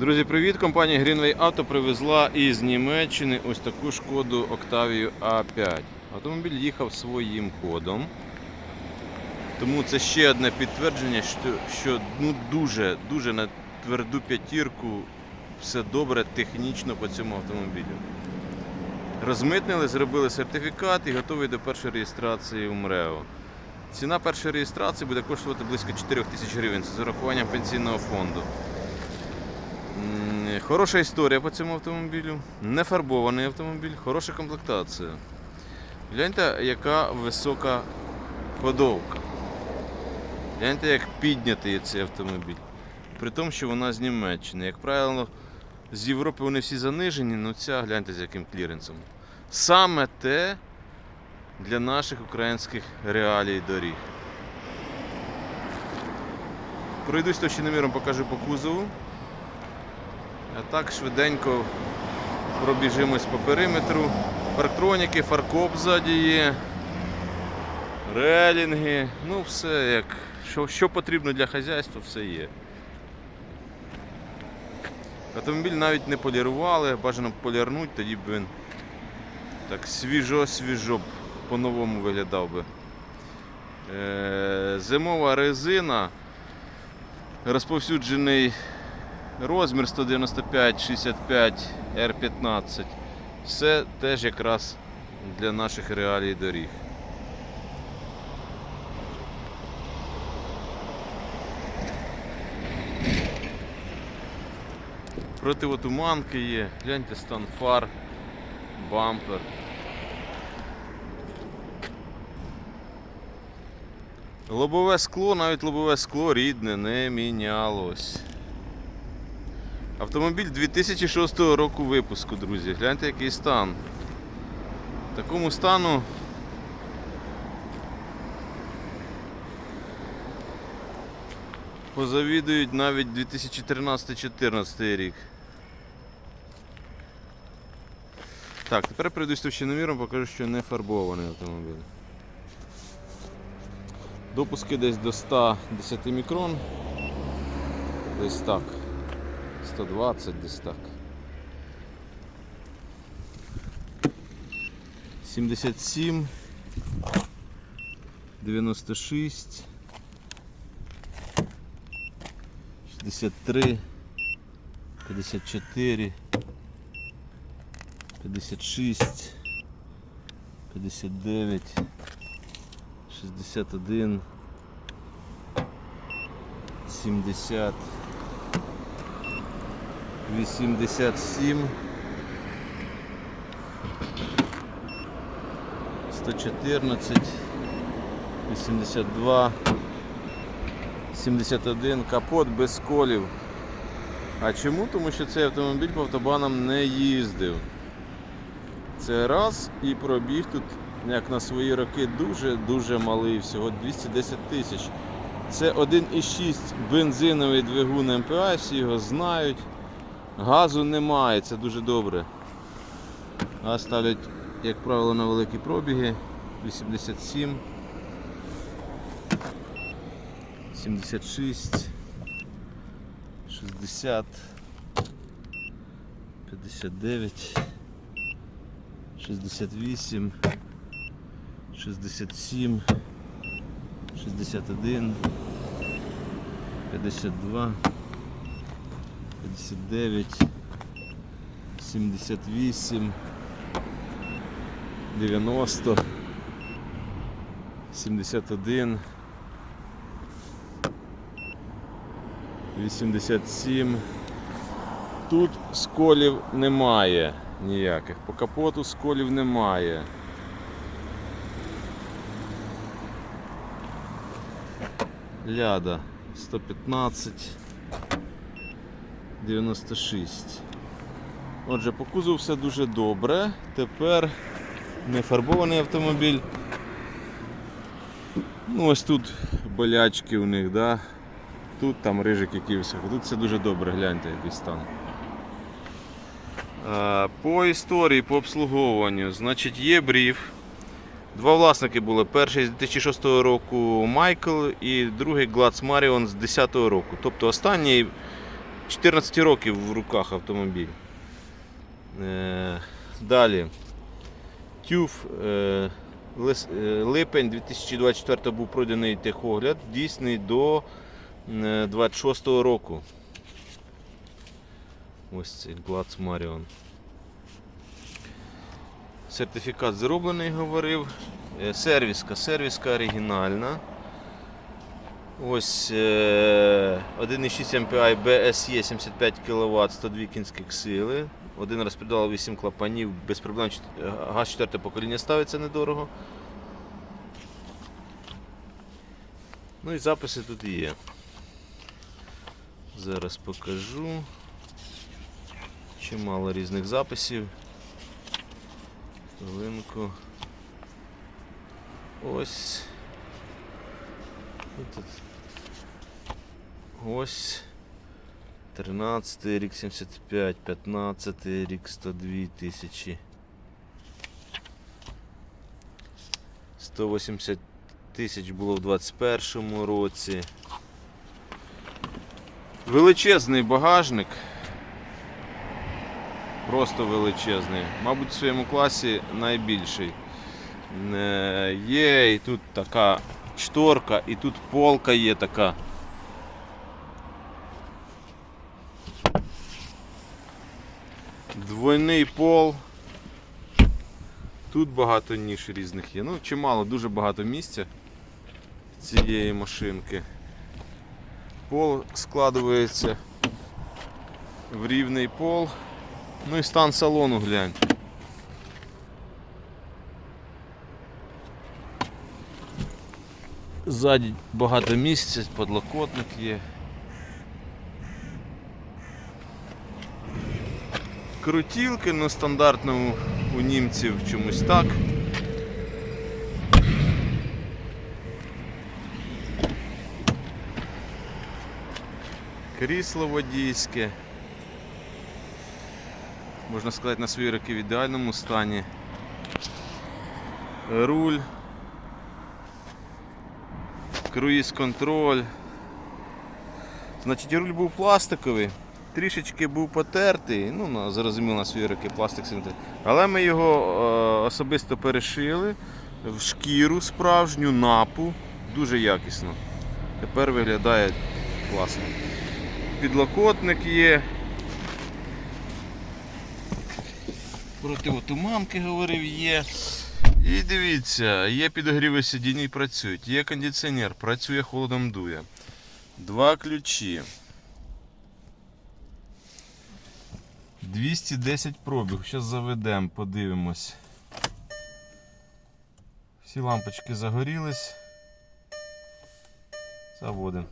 Друзі, привіт! Компанія Greenway Auto привезла із Німеччини ось таку шкоду Octavia A5. Автомобіль їхав своїм ходом. Тому це ще одне підтвердження, що, що ну, дуже, дуже на тверду п'ятірку все добре технічно по цьому автомобілю. Розмитнили, зробили сертифікат і готові до першої реєстрації в МРЕО. Ціна першої реєстрації буде коштувати близько 4 тисяч гривень. З урахуванням пенсійного фонду. Хороша історія по цьому автомобілю. Не фарбований автомобіль, хороша комплектація. Гляньте, яка висока ходовка. Гляньте, як піднятий цей автомобіль. При тому, що вона з Німеччини. Як правило, з Європи вони всі занижені, ну ця гляньте з яким кліренсом. Саме те для наших українських реалій доріг. Пройдусь точним міром, покажу по кузову. А так швиденько пробіжимось по периметру. Парктроніки, фаркоп ззаді є, релінги, ну все як, що, що потрібно для хазяйства, все є. Автомобіль навіть не полірували, бажано полірнуть, тоді б він так свіжо-свіжо по-новому виглядав би. Е, зимова резина, розповсюджений розмір 195-65 R15. Все теж якраз для наших реалій доріг. Противотуманки є, гляньте стан фар, бампер. Лобове скло, навіть лобове скло рідне не мінялось. Автомобіль 2006 року випуску, друзі. Гляньте, який стан. Такому стану позавідують навіть 2013-2014 рік. Так, тепер пройдусь товщиноміром, покажу, що не фарбований автомобіль. Допуски десь до 110 мікрон. Десь так. 120 десь так. 77 96 63 54 56 59 61 70 87 114 82 71 капот без колів. А чому? Тому що цей автомобіль по автобанам не їздив. Це раз і пробіг тут, як на свої роки, дуже-дуже малий, всього 210 тисяч. Це 1,6 бензиновий двигун МПА, всі його знають. Газу немає, це дуже добре. Газ ставлять, як правило, на великі пробіги. 87, 76, 60, 59, 68, 67, 61, 52. 59, 78, 90, 71, 87. Тут сколів немає ніяких. По капоту сколів немає. Ляда 115. 96. Отже, по кузову все дуже добре. Тепер не фарбований автомобіль. Ну, ось тут болячки у них, да? тут там рижик якийсь. Тут все дуже добре, гляньте, який стан. Е, По історії, по обслуговуванню, значить, є брів. Два власники були. Перший з 2006 року Майкл і другий Гладс Маріон з 2010 року. Тобто останній 14 років в руках автомобіль. Е, Далі. TÜV е, е, липень 2024 був пройдений техогляд, дійсний до 26 року. Ось цей Глац Маріон. Сертифікат зроблений, говорив. Сервіска, сервіска оригінальна. Ось е, 1,6 MPI BSE 75 кВт 102 кінських сили. Один розпредвал 8 клапанів, без проблем газ 4 покоління ставиться недорого. Ну і записи тут є. Зараз покажу. Чимало різних записів. Хвилинку. Ось. Тут. Ось. 13 рік 75, 15 рік 102 тисячі. 180 тисяч було в 21 році. Величезний багажник. Просто величезний. Мабуть, в своєму класі найбільший. Е, Є і тут така шторка, і тут полка є така. Двойний пол. Тут багато ніж різних є. Ну, чимало, дуже багато місця цієї машинки. Пол складується в рівний пол. Ну і стан салону глянь. Ззаді багато місця, подлокотник є. Крутілки, ну стандартно у, у німців чомусь так. Крісло водійське. Можна сказати, на свої роки в ідеальному стані. Руль. Круїз контроль. Значить, руль був пластиковий, трішечки був потертий, ну, зрозуміло, на свої роки пластик синтетичний. Але ми його е, особисто перешили в шкіру справжню, напу, дуже якісно. Тепер виглядає класно. Підлокотник є. Противотуманки, говорив, є. І дивіться, є підогріви сидінь і працюють, є кондиціонер, працює холодом дує. Два ключі. 210 пробіг. Зараз заведемо, подивимось. Всі лампочки загорілись. Заводимо.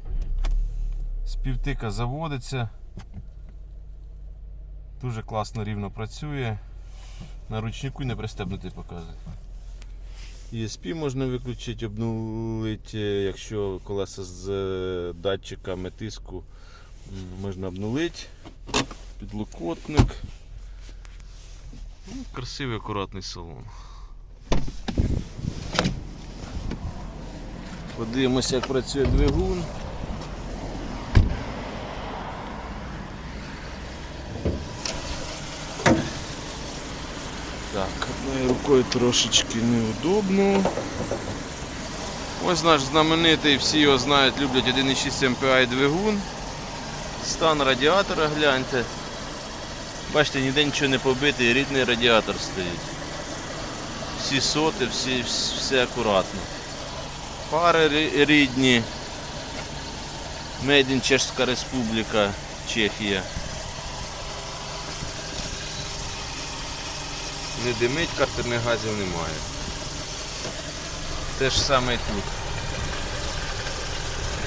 Співтика заводиться. Дуже класно рівно працює. На ручнику не пристебнутий показує. ESP можна виключити, обнулити, якщо колеса з е, датчиками тиску можна обнулити. Підлокотник. Ну, красивий акуратний салон. Подивимося, як працює двигун. Так, одною рукою трошечки неудобно. Ось наш знаменитий, всі його знають, люблять 1,6 MPI двигун. Стан радіатора гляньте. Бачите, ніде нічого не побитий, рідний радіатор стоїть. Всі соти, всі, все акуратно. Пари рідні. Made Чешська Республіка, Чехія. Не димить, картерних газів немає. Те ж саме і тут.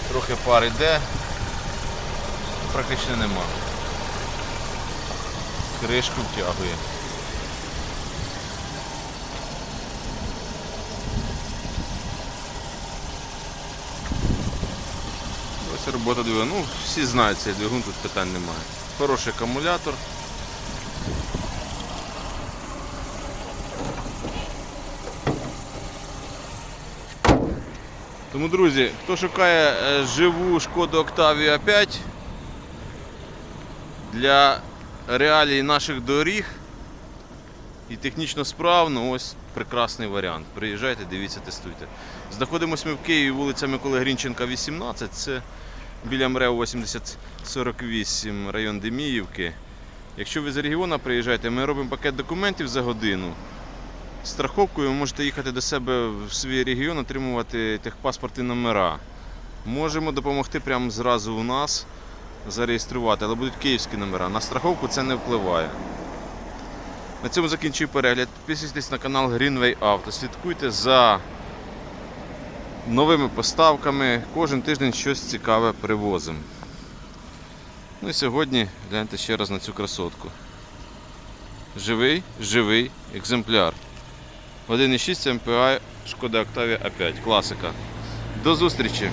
Трохи пар йде, практично нема. Кришку втягує. Ось робота двигуна. Ну, всі знають цей двигун, тут питань немає. Хороший акумулятор. Тому, друзі, хто шукає е, живу шкоду Octavia 5, Для реалій наших доріг і технічно справно, ось прекрасний варіант. Приїжджайте, дивіться, тестуйте. Знаходимося ми в Києві, вулиця Миколи Грінченка, 18. Це біля МРЕО 8048, район Деміївки. Якщо ви з регіону приїжджаєте, ми робимо пакет документів за годину. Страховкою ви можете їхати до себе в свій регіон, отримувати техпаспорти номера. Можемо допомогти прямо зразу у нас зареєструвати, але будуть київські номера. На страховку це не впливає. На цьому закінчую перегляд. Підписуйтесь на канал Greenway Auto. Слідкуйте за новими поставками. Кожен тиждень щось цікаве привозимо. Ну і сьогодні гляньте ще раз на цю красотку. Живий, живий екземпляр. 1,6 MPI Шкода Octavia A5. Класика. До зустрічі!